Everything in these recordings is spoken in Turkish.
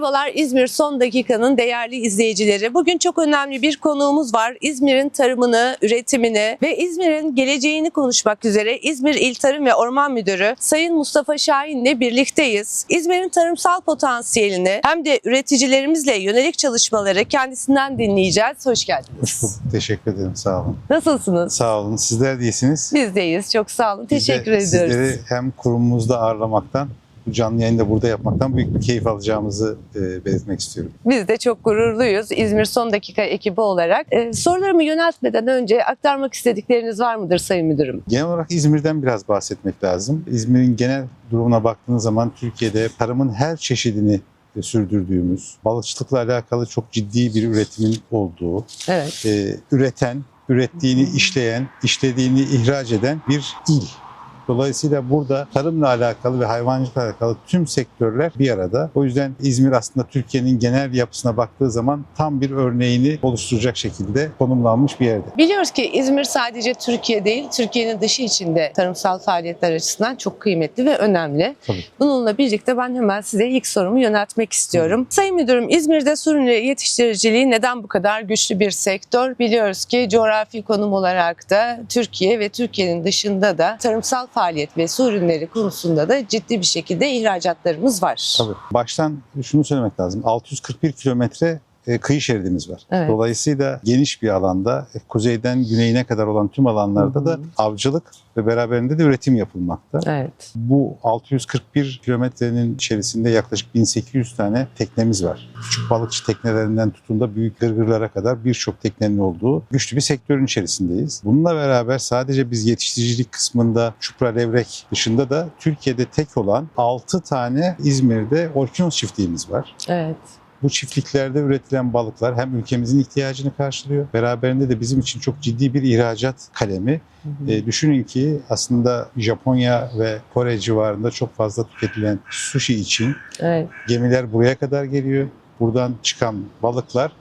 Merhabalar İzmir Son Dakika'nın değerli izleyicileri. Bugün çok önemli bir konuğumuz var. İzmir'in tarımını, üretimini ve İzmir'in geleceğini konuşmak üzere İzmir İl Tarım ve Orman Müdürü Sayın Mustafa Şahin ile birlikteyiz. İzmir'in tarımsal potansiyelini hem de üreticilerimizle yönelik çalışmaları kendisinden dinleyeceğiz. Hoş geldiniz. Hoş bulduk. Teşekkür ederim. Sağ olun. Nasılsınız? Sağ olun. Sizler de iyisiniz. Bizdeyiz. Çok sağ olun. Biz de Teşekkür ediyoruz. Sizleri hem kurumumuzda ağırlamaktan, canlı yayını da burada yapmaktan büyük bir keyif alacağımızı e, belirtmek istiyorum. Biz de çok gururluyuz İzmir Son Dakika ekibi olarak. Ee, sorularımı yöneltmeden önce aktarmak istedikleriniz var mıdır Sayın Müdürüm? Genel olarak İzmir'den biraz bahsetmek lazım. İzmir'in genel durumuna baktığınız zaman Türkiye'de tarımın her çeşidini e, sürdürdüğümüz, balıkçılıkla alakalı çok ciddi bir üretimin olduğu, Evet. e, üreten, ürettiğini işleyen, işlediğini ihraç eden bir il. Dolayısıyla burada tarımla alakalı ve hayvancılıkla alakalı tüm sektörler bir arada. O yüzden İzmir aslında Türkiye'nin genel yapısına baktığı zaman tam bir örneğini oluşturacak şekilde konumlanmış bir yerde. Biliyoruz ki İzmir sadece Türkiye değil, Türkiye'nin dışı içinde tarımsal faaliyetler açısından çok kıymetli ve önemli. Tabii. Bununla birlikte ben hemen size ilk sorumu yöneltmek istiyorum. Sayın Müdürüm, İzmir'de ürünü yetiştiriciliği neden bu kadar güçlü bir sektör? Biliyoruz ki coğrafi konum olarak da Türkiye ve Türkiye'nin dışında da tarımsal faaliyet ve su ürünleri konusunda da ciddi bir şekilde ihracatlarımız var. Tabii. Baştan şunu söylemek lazım. 641 kilometre kıyı şeridimiz var. Evet. Dolayısıyla geniş bir alanda, e, kuzeyden güneyine kadar olan tüm alanlarda da avcılık ve beraberinde de üretim yapılmakta. Evet. Bu 641 kilometrenin içerisinde yaklaşık 1800 tane teknemiz var. Küçük balıkçı teknelerinden tutun da büyük gırgırlara kadar birçok teknenin olduğu güçlü bir sektörün içerisindeyiz. Bununla beraber sadece biz yetiştiricilik kısmında çupra levrek dışında da Türkiye'de tek olan 6 tane İzmir'de orkinos çiftliğimiz var. Evet. Bu çiftliklerde üretilen balıklar hem ülkemizin ihtiyacını karşılıyor, beraberinde de bizim için çok ciddi bir ihracat kalemi. E, düşünün ki aslında Japonya ve Kore civarında çok fazla tüketilen sushi için Evet. gemiler buraya kadar geliyor. Buradan çıkan balıklar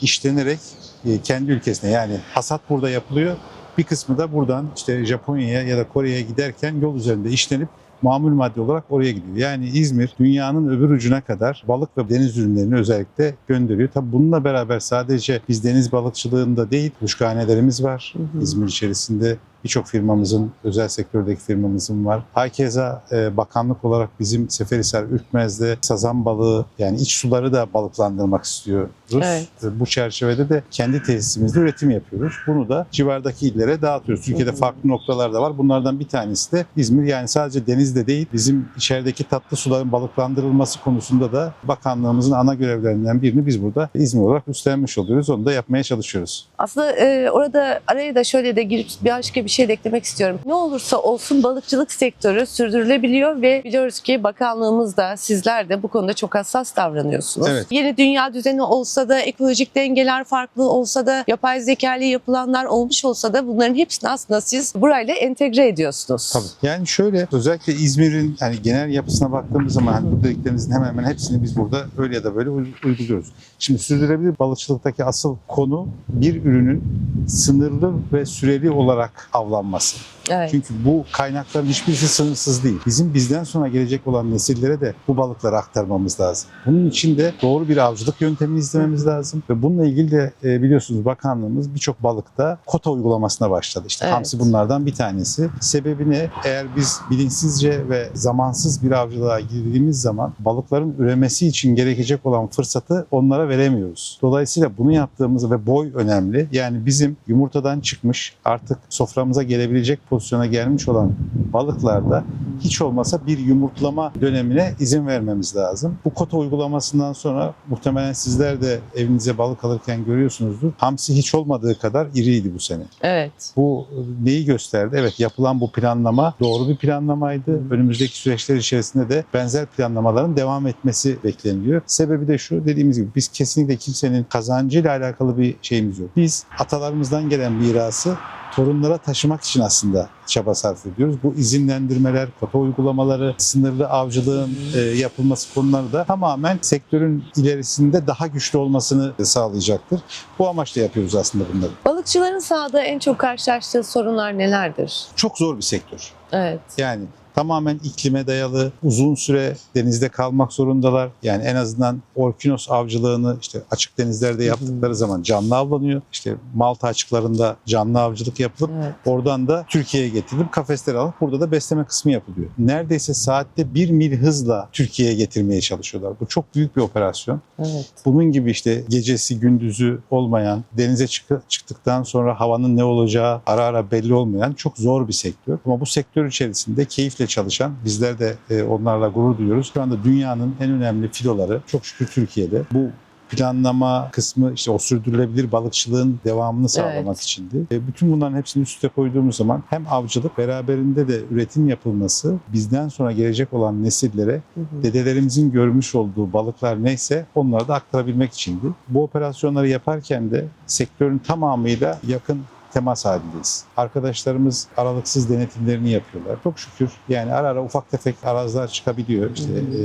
işlenerek e, kendi ülkesine yani hasat burada yapılıyor. Bir kısmı da buradan işte Japonya'ya ya da Kore'ye giderken yol üzerinde işlenip mamul madde olarak oraya gidiyor. Yani İzmir dünyanın öbür ucuna kadar balık ve deniz ürünlerini özellikle gönderiyor. Tabii bununla beraber sadece biz deniz balıkçılığında değil, kuşkanelerimiz var. Hı hı. İzmir içerisinde birçok firmamızın, özel sektördeki firmamızın var. Hakeza e, bakanlık olarak bizim Seferihisar Ürkmez'de sazan balığı yani iç suları da balıklandırmak istiyoruz. Evet. E, Bu çerçevede de kendi tesisimizde üretim yapıyoruz. Bunu da civardaki illere dağıtıyoruz. Türkiye'de farklı noktalar da var. Bunlardan bir tanesi de İzmir. Yani sadece denizde değil, bizim içerideki tatlı suların balıklandırılması konusunda da bakanlığımızın ana görevlerinden birini biz burada İzmir olarak üstlenmiş oluyoruz. Onu da yapmaya çalışıyoruz. Aslında e, orada araya da şöyle de girip bir başka bir şey de eklemek istiyorum. Ne olursa olsun balıkçılık sektörü sürdürülebiliyor ve biliyoruz ki bakanlığımız da sizler de bu konuda çok hassas davranıyorsunuz. Evet. Yeni dünya düzeni olsa da ekolojik dengeler farklı olsa da yapay zeka ile yapılanlar olmuş olsa da bunların hepsini aslında siz burayla entegre ediyorsunuz. Tabii. Yani şöyle özellikle İzmir'in yani genel yapısına baktığımız zaman hani bu dediklerinizin hemen hemen hepsini biz burada öyle ya da böyle uy- uyguluyoruz. Şimdi sürdürülebilir balıkçılıktaki asıl konu bir ürünün sınırlı ve süreli olarak avlanması. Evet. Çünkü bu kaynakların hiçbirisi sınırsız değil. Bizim bizden sonra gelecek olan nesillere de bu balıkları aktarmamız lazım. Bunun için de doğru bir avcılık yöntemi izlememiz lazım. Ve bununla ilgili de e, biliyorsunuz bakanlığımız birçok balıkta kota uygulamasına başladı. İşte Evet. hamsi bunlardan bir tanesi. Sebebi ne? Eğer biz bilinçsizce ve zamansız bir avcılığa girdiğimiz zaman balıkların üremesi için gerekecek olan fırsatı onlara veremiyoruz. Dolayısıyla bunu yaptığımız ve boy önemli. Yani bizim yumurtadan çıkmış artık soframıza gelebilecek pozisyona gelmiş olan balıklarda hiç olmasa bir yumurtlama dönemine izin vermemiz lazım. Bu kota uygulamasından sonra muhtemelen sizler de evinize balık alırken görüyorsunuzdur. Hamsi hiç olmadığı kadar iriydi bu sene. Evet. Bu neyi gösterdi? Evet yapılan bu planlama doğru bir planlamaydı. Önümüzdeki süreçler içerisinde de benzer planlamaların devam etmesi bekleniliyor. Sebebi de şu dediğimiz gibi biz kesinlikle kimsenin kazancıyla alakalı bir şeyimiz yok. Biz atalarımızdan gelen mirası torunlara taşımak için aslında çaba sarf ediyoruz. Bu izinlendirmeler, kota uygulamaları, sınırlı avcılığın e, yapılması konuları da tamamen sektörün ilerisinde daha güçlü olmasını sağlayacaktır. Bu amaçla yapıyoruz aslında bunları. Balıkçıların sahada en çok karşılaştığı sorunlar nelerdir? Çok zor bir sektör. Evet. Yani tamamen iklime dayalı, uzun süre denizde kalmak zorundalar. Yani en azından orkinos avcılığını işte açık denizlerde yaptıkları zaman canlı avlanıyor. İşte Malta açıklarında canlı avcılık yapılıp Evet. Oradan da Türkiye'ye getirilip kafeslere alıp burada da besleme kısmı yapılıyor. Neredeyse saatte bir mil hızla Türkiye'ye getirmeye çalışıyorlar. Bu çok büyük bir operasyon. Evet. Bunun gibi işte gecesi gündüzü olmayan, denize çık- çıktıktan sonra havanın ne olacağı ara ara belli olmayan çok zor bir sektör. Ama bu sektör içerisinde keyifle çalışan, bizler de e, onlarla gurur duyuyoruz. Şu anda dünyanın en önemli filoları çok şükür Türkiye'de. Bu planlama kısmı işte o sürdürülebilir balıkçılığın devamını sağlamak Evet. içindi. E, bütün bunların hepsini üst üste koyduğumuz zaman hem avcılık beraberinde de üretim yapılması bizden sonra gelecek olan nesillere Hı hı. dedelerimizin görmüş olduğu balıklar neyse onları da aktarabilmek içindi. Bu operasyonları yaparken de sektörün tamamıyla yakın temas halindeyiz. Arkadaşlarımız aralıksız denetimlerini yapıyorlar. Çok şükür yani ara ara ufak tefek arazlar çıkabiliyor. İşte e,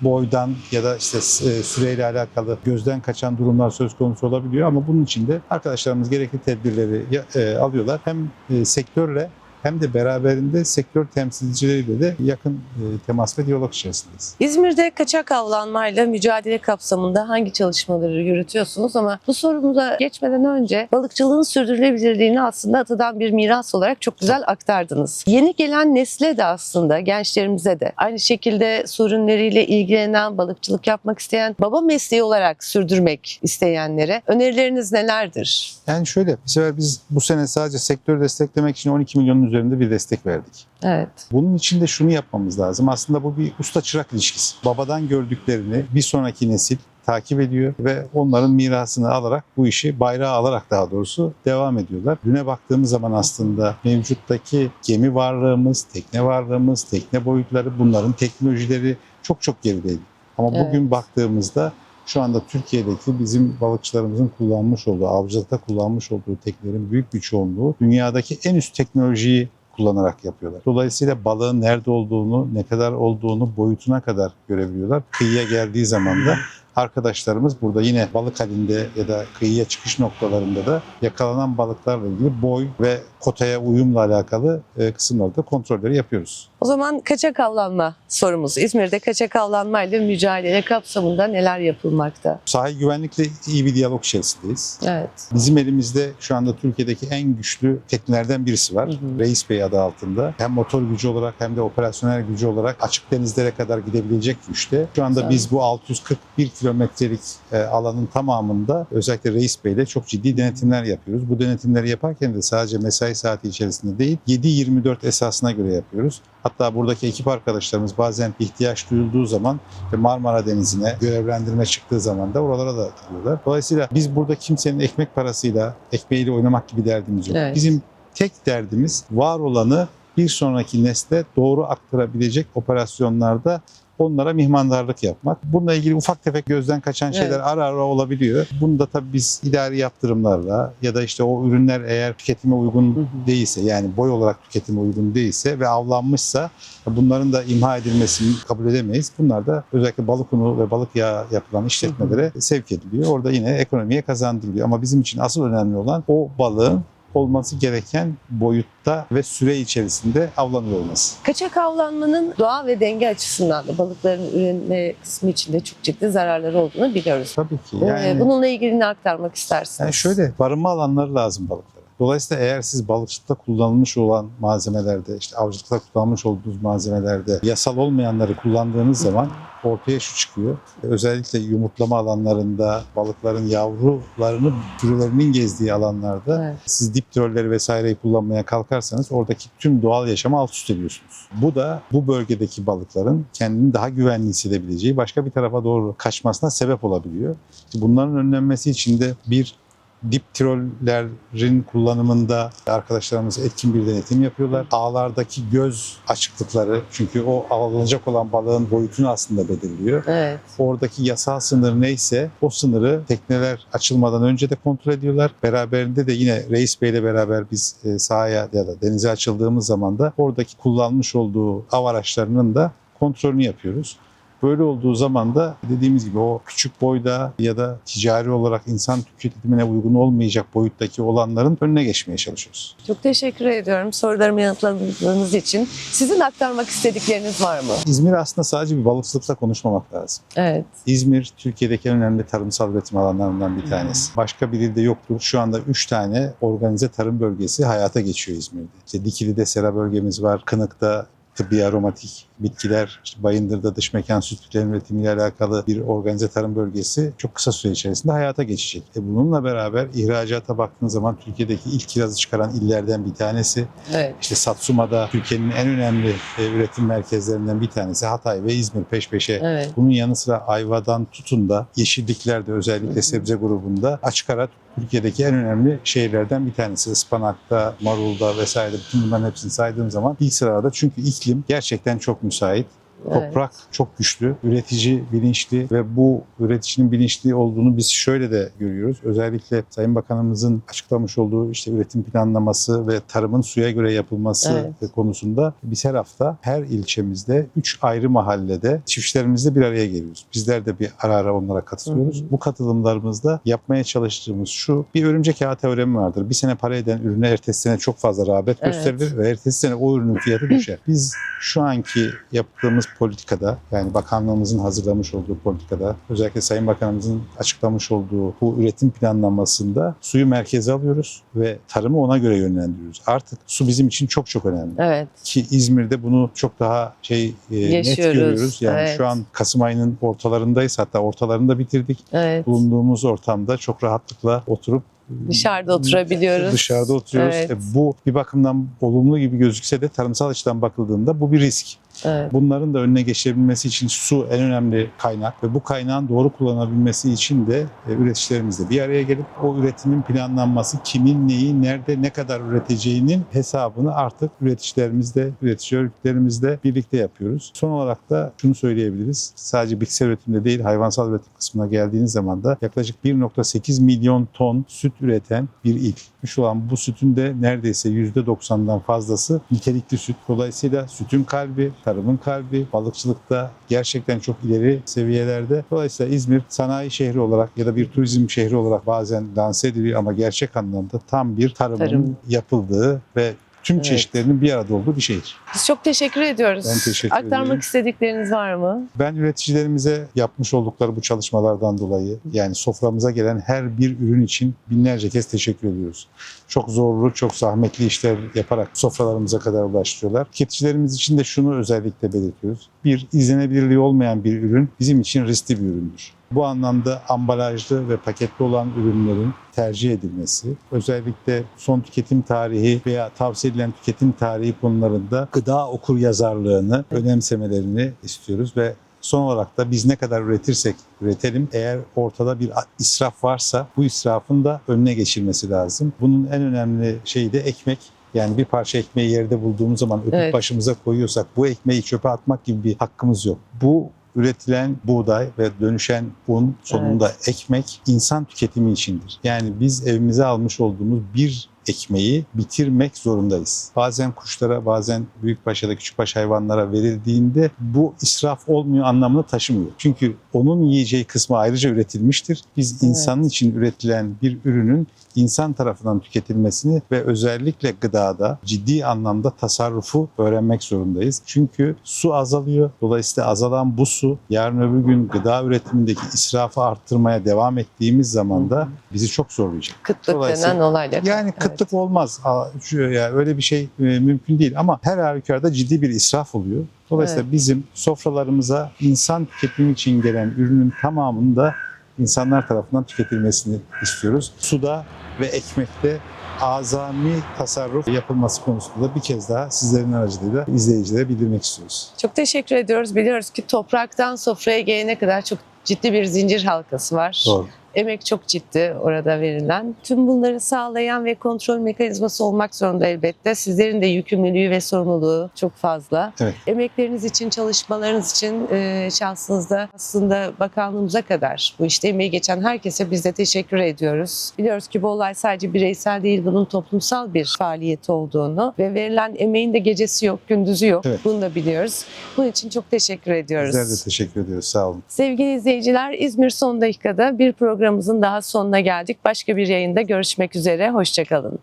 boydan ya da işte e, süreyle alakalı gözden kaçan durumlar söz konusu olabiliyor ama bunun için de arkadaşlarımız gerekli tedbirleri e, alıyorlar. Hem e, sektörle hem de beraberinde sektör temsilcileriyle de yakın e, temas ve diyalog içerisindeyiz. İzmir'de kaçak avlanmayla mücadele kapsamında hangi çalışmaları yürütüyorsunuz ama bu sorumuza geçmeden önce balıkçılığın sürdürülebilirliğini aslında atadan bir miras olarak çok güzel aktardınız. Yeni gelen nesle de aslında gençlerimize de aynı şekilde sorunlarıyla ilgilenen, balıkçılık yapmak isteyen, baba mesleği olarak sürdürmek isteyenlere önerileriniz nelerdir? Yani şöyle, bir sefer biz bu sene sadece sektörü desteklemek için 12 milyonun üzerinde bir destek verdik. Evet. Bunun için de şunu yapmamız lazım. Aslında bu bir usta-çırak ilişkisi. Babadan gördüklerini bir sonraki nesil takip ediyor ve onların mirasını alarak bu işi bayrağı alarak daha doğrusu devam ediyorlar. Düne baktığımız zaman aslında mevcuttaki gemi varlığımız, tekne varlığımız, tekne boyutları bunların teknolojileri çok çok gerideydi. Ama Evet. bugün baktığımızda şu anda Türkiye'deki bizim balıkçılarımızın kullanmış olduğu, avcılıkta kullanmış olduğu teknelerin büyük bir çoğunluğu dünyadaki en üst teknolojiyi kullanarak yapıyorlar. Dolayısıyla balığın nerede olduğunu, ne kadar olduğunu, boyutuna kadar görebiliyorlar. Kıyıya geldiği zaman da arkadaşlarımız burada yine balık halinde ya da kıyıya çıkış noktalarında da yakalanan balıklarla ilgili boy ve kotaya uyumla alakalı e, kısımlarda kontrolleri yapıyoruz. O zaman kaçak avlanma sorumuz. İzmir'de kaçak avlanmayla mücadele kapsamında neler yapılmakta? Sahil güvenlikle iyi bir diyalog içerisindeyiz. Evet. Bizim elimizde şu anda Türkiye'deki en güçlü teknelerden birisi var. Hı hı. Reis Bey adı altında. Hem motor gücü olarak hem de operasyonel gücü olarak açık denizlere kadar gidebilecek güçte. Şu anda Güzel. biz bu 641 kilometrelik e, alanın tamamında özellikle Reis Bey ile çok ciddi denetimler yapıyoruz. Bu denetimleri yaparken de sadece mesai saati içerisinde değil 7-24 esasına göre yapıyoruz. Hatta buradaki ekip arkadaşlarımız bazen ihtiyaç duyulduğu zaman Marmara Denizi'ne görevlendirme çıktığı zaman da oralara da gidiyorlar. Dolayısıyla biz burada kimsenin ekmek parasıyla, ekmeğiyle oynamak gibi derdimiz yok. Evet. Bizim tek derdimiz var olanı bir sonraki nesle doğru aktarabilecek operasyonlarda onlara mihmandarlık yapmak. Bununla ilgili ufak tefek gözden kaçan şeyler Evet. ara ara olabiliyor. Bunu da tabii biz idari yaptırımlarla ya da işte o ürünler eğer tüketime uygun değilse yani boy olarak tüketime uygun değilse ve avlanmışsa bunların da imha edilmesini kabul edemeyiz. Bunlar da özellikle balık unu ve balık yağı yapılan işletmelere sevk ediliyor. Orada yine ekonomiye kazandırılıyor. Ama bizim için asıl önemli olan o balığın olması gereken boyutta ve süre içerisinde avlanıyor olması. Kaçak avlanmanın doğa ve denge açısından da balıkların üreme kısmı içinde çok ciddi zararları olduğunu biliyoruz. Tabii ki. Ee, Yani, Bununla ilgili ne aktarmak istersiniz? yani şöyle barınma alanları lazım balıklara. Dolayısıyla eğer siz balıkçılıkta kullanılmış olan malzemelerde, işte avcılıkta kullanmış olduğunuz malzemelerde yasal olmayanları kullandığınız zaman ortaya şu çıkıyor. Özellikle yumurtlama alanlarında, balıkların yavrularını, türlerinin gezdiği alanlarda Evet. siz dip trolleri vesaireyi kullanmaya kalkarsanız oradaki tüm doğal yaşamı alt üst ediyorsunuz. Bu da bu bölgedeki balıkların kendini daha güvenli hissedebileceği başka bir tarafa doğru kaçmasına sebep olabiliyor. Bunların önlenmesi için de bir dip trollerin kullanımında arkadaşlarımız etkin bir denetim yapıyorlar. Ağlardaki göz açıklıkları çünkü o avlanacak olan balığın boyutunu aslında belirliyor. Evet. Oradaki yasal sınır neyse o sınırı tekneler açılmadan önce de kontrol ediyorlar. Beraberinde de yine Reis Bey ile beraber biz e, sahaya ya da denize açıldığımız zaman da oradaki kullanmış olduğu av araçlarının da kontrolünü yapıyoruz. Böyle olduğu zaman da dediğimiz gibi o küçük boyda ya da ticari olarak insan tüketimine uygun olmayacak boyuttaki olanların önüne geçmeye çalışıyoruz. Çok teşekkür ediyorum sorularımı yanıtladığınız için. Sizin aktarmak istedikleriniz var mı? İzmir aslında sadece bir balıkçılıkla konuşmamak lazım. Evet. İzmir Türkiye'deki en önemli tarımsal üretim alanlarından bir tanesi. Başka bir ilde yoktur. Şu anda 3 tane organize tarım bölgesi hayata geçiyor İzmir'de. İşte Dikili'de sera bölgemiz var. Kınık'ta tıbbi aromatik bitkiler, işte Bayındır'da dış mekan sütlerin üretimiyle alakalı bir organize tarım bölgesi çok kısa süre içerisinde hayata geçecek. E bununla beraber ihracata baktığın zaman Türkiye'deki ilk kirazı çıkaran illerden bir tanesi. Evet. İşte Satsuma'da Türkiye'nin en önemli e, üretim merkezlerinden bir tanesi. Hatay ve İzmir peş peşe Evet. bunun yanı sıra ayvadan tutun da yeşilliklerde özellikle sebze grubunda açık ara Türkiye'deki en önemli şehirlerden bir tanesi. Ispanak'ta, Marul'da vesaire bütün bunların hepsini saydığım zaman ilk sırada çünkü iklim gerçekten çok müsait. Evet. Toprak çok güçlü, üretici bilinçli ve bu üreticinin bilinçli olduğunu biz şöyle de görüyoruz. Özellikle Sayın Bakanımızın açıklamış olduğu işte üretim planlaması ve tarımın suya göre yapılması Evet. konusunda biz her hafta her ilçemizde 3 ayrı mahallede çiftçilerimizle bir araya geliyoruz. Bizler de bir ara ara onlara katılıyoruz. Hı hı. Bu katılımlarımızda yapmaya çalıştığımız şu bir örümcek ağı teoremi vardır. Bir sene para eden ürüne ertesi sene çok fazla rağbet Evet. gösterilir ve ertesi sene o ürünün fiyatı düşer. Biz şu anki yaptığımız politikada yani bakanlığımızın hazırlamış olduğu politikada özellikle Sayın Bakanımızın açıklamış olduğu bu üretim planlamasında suyu merkeze alıyoruz ve tarımı ona göre yönlendiriyoruz. Artık su bizim için çok çok önemli Evet. ki İzmir'de bunu çok daha şey e, net Yaşıyoruz, görüyoruz. Yani evet. şu an Kasım ayının ortalarındayız hatta ortalarında bitirdik. Evet. Bulunduğumuz ortamda çok rahatlıkla oturup Dışarıda oturabiliyoruz. Dışarıda oturuyoruz. Evet. E, bu bir bakımdan olumlu gibi gözükse de tarımsal açıdan bakıldığında bu bir risk. Evet. Bunların da önüne geçebilmesi için su en önemli kaynak ve bu kaynağın doğru kullanabilmesi için de e, üreticilerimizle bir araya gelip o üretimin planlanması kimin neyi nerede ne kadar üreteceğinin hesabını artık üreticilerimizle, üretici örgütlerimizle birlikte yapıyoruz. Son olarak da şunu söyleyebiliriz. Sadece bitkisel üretimde değil hayvansal üretim kısmına geldiğiniz zaman da yaklaşık 1.8 milyon ton süt üreten bir il. Şu an bu sütün de neredeyse %90'dan fazlası nitelikli süt. Dolayısıyla sütün kalbi, tarımın kalbi, balıkçılıkta gerçekten çok ileri seviyelerde. Dolayısıyla İzmir sanayi şehri olarak ya da bir turizm şehri olarak bazen lanse ediliyor ama gerçek anlamda tam bir tarımın Tarım. yapıldığı ve tüm Evet. çeşitlerinin bir arada olduğu bir şehir. Biz çok teşekkür ediyoruz. Ben teşekkür Aktarmak ederim. istedikleriniz var mı? Ben üreticilerimize yapmış oldukları bu çalışmalardan dolayı yani soframıza gelen her bir ürün için binlerce kez teşekkür ediyoruz. Çok zorlu, çok zahmetli işler yaparak sofralarımıza kadar ulaştırıyorlar. Tüketicilerimiz için de şunu özellikle belirtiyoruz. Bir, izlenebilirliği olmayan bir ürün bizim için riskli bir üründür. Bu anlamda ambalajlı ve paketli olan ürünlerin tercih edilmesi, özellikle son tüketim tarihi veya tavsiye edilen tüketim tarihi konularında gıda okur yazarlığını önemsemelerini istiyoruz ve Son olarak da biz ne kadar üretirsek üretelim eğer ortada bir israf varsa bu israfın da önüne geçilmesi lazım. Bunun en önemli şeyi de ekmek. Yani bir parça ekmeği yerde bulduğumuz zaman öpüp Evet. başımıza koyuyorsak bu ekmeği çöpe atmak gibi bir hakkımız yok. Bu üretilen buğday ve dönüşen un sonunda ekmek insan tüketimi içindir. Yani biz evimize almış olduğumuz bir ekmeği bitirmek zorundayız. Bazen kuşlara, bazen büyükbaş ya da küçükbaş hayvanlara verildiğinde bu israf olmuyor anlamını taşımıyor. Çünkü onun yiyeceği kısmı ayrıca üretilmiştir. Biz Evet. insanın için üretilen bir ürünün insan tarafından tüketilmesini ve özellikle gıdada ciddi anlamda tasarrufu öğrenmek zorundayız. Çünkü su azalıyor. Dolayısıyla azalan bu su yarın öbür gün gıda üretimindeki israfı arttırmaya devam ettiğimiz zaman da bizi çok zorlayacak. Kıtlık denen olaylar. Yani Evet. kıtlık olmaz. Aa, şu- ya öyle bir şey e, mümkün değil ama her halükarda ciddi bir israf oluyor. Dolayısıyla bizim sofralarımıza insan tüketimi için gelen ürünün tamamını da insanlar tarafından tüketilmesini istiyoruz. Suda ve ekmekte azami tasarruf yapılması konusunda da bir kez daha sizlerin aracılığıyla izleyicilere bildirmek istiyoruz. Çok teşekkür ediyoruz. Biliyoruz ki topraktan sofraya gelene kadar çok ciddi bir zincir halkası var. Doğru. Emek çok ciddi orada verilen. Tüm bunları sağlayan ve kontrol mekanizması olmak zorunda elbette. Sizlerin de yükümlülüğü ve sorumluluğu çok fazla. Evet. Emekleriniz için, çalışmalarınız için e, şahsınızda aslında bakanlığımıza kadar bu işte emeği geçen herkese biz de teşekkür ediyoruz. Biliyoruz ki bu olay sadece bireysel değil, bunun toplumsal bir faaliyet olduğunu ve verilen emeğin de gecesi yok, gündüzü yok. Evet. Bunu da biliyoruz. Bunun için çok teşekkür ediyoruz. Bizler de teşekkür ediyoruz. Sağ olun. Sevgili izleyiciler, İzmir Son Dakika'da bir programımızın daha sonuna geldik. Başka bir yayında görüşmek üzere. Hoşçakalın.